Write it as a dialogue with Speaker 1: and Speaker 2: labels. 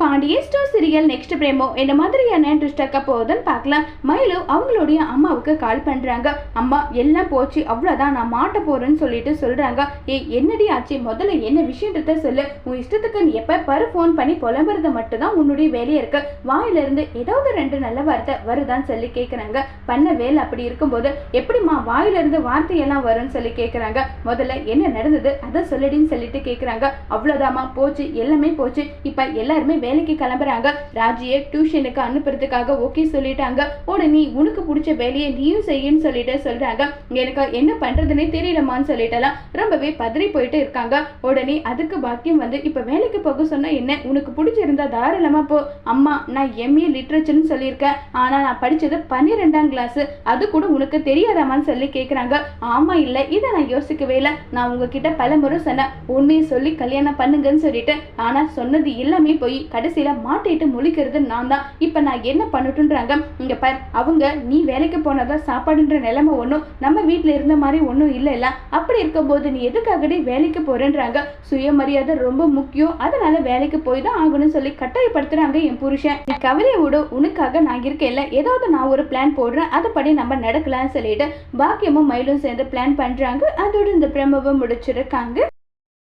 Speaker 1: Pandian store serial next promo என்ன மாதிரியான twist இருக்க போகுதுன்னு பார்க்கலாம். மயிலு அவங்களுடைய அம்மாவுக்கு கால் பண்றாங்க. அம்மா எல்லாம் போச்சு அவ்வளோதான் நான் மாட்ட போறேன்னு சொல்லிட்டு சொல்றாங்க. ஏ என்னடி ஆச்சு? முதல்ல என்ன விஷயன்றத சொல்லு? உன் இஷ்டத்துக்கு நீ எப்போ பாரு ஃபோன் பண்ணி புலம்புறது மட்டும்தான் உன்னுடைய வேலையை இருக்கு. வாயில இருந்து ஏதாவது ரெண்டு நல்ல வார்த்தை வருதான்னு சொல்லி கேட்குறாங்க பண்ண வேலை அப்படி இருக்கும்போது எப்படிம்மா வாயில இருந்து வார்த்தையெல்லாம் வரும்னு சொல்லி கேட்குறாங்க முதல்ல என்ன நடந்தது? அதை சொல்லடின்னு சொல்லிட்டு கேட்குறாங்க அவ்வளோதாம்மா போச்சு எல்லாமே போச்சு. இப்போ எல்லாருமே வேலைக்கு கிளம்புறாங்க. ராஜியை டியூஷனுக்கு அனுப்புறதுக்காக ஓகே சொல்லிட்டாங்க. உடனே உனக்கு பிடிச்ச வேலையை நீயும் செய்யுன்னு சொல்லிட்டு சொல்றாங்க. எனக்கு என்ன பண்றதுன்னே தெரியலமான்னு சொல்லிட்டலாம் ரொம்பவே பதறி போயிட்டு இருக்காங்க. உடனே அதுக்கு பாக்கியம் வந்து இப்ப வேலைக்கு போக சொன்னா என்ன? உனக்கு பிடிச்சிருந்தா தாராளமா போ. அம்மா நான் எம்ஏ லிட்ரேச்சர்னு சொல்லியிருக்கேன். ஆனா நான் படிச்சது பன்னிரெண்டாம் கிளாஸ் அது கூட உனக்கு தெரியாதாமான்னு சொல்லி கேட்குறாங்க ஆமா இல்லை. இதை நான் யோசிக்கவே இல்லை. நான் உங்ககிட்ட பல முறை சொன்னேன். உண்மையை சொல்லி கல்யாணம் பண்ணுங்கன்னு சொல்லிட்டு. ஆனா சொன்னது எல்லாமே போய் கடைசியில் மாட்டிட்டு முழிக்கிறது நான் தான். இப்போ நான் என்ன பண்ணட்டுன்றாங்க இங்கே பார் அவங்க நீ வேலைக்கு போனாதான் சாப்பாடுன்ற நிலைமை ஒன்றும் நம்ம வீட்டில் இருந்த மாதிரி ஒன்றும் இல்லை இல்ல அப்படி இருக்கும்போது நீ எதுக்காகடி வேலைக்கு போகிறேன்றாங்க சுயமரியாதை ரொம்ப முக்கியம். அதனால வேலைக்கு போய் தான் ஆகணும்னு சொல்லி கட்டாயப்படுத்துகிறாங்க என் புருஷன். நீ கவலையை விடு உனக்காக நான் இருக்கேன்ல. ஏதாவது நான் ஒரு பிளான் போடுறேன். அதுபடி நம்ம நடக்கலாம்னு சொல்லிட்டு பாக்கியமும் மயிலும் சேர்ந்து பிளான் பண்ணுறாங்க அதோட இந்த பிரமவை முடிச்சிருக்காங்க.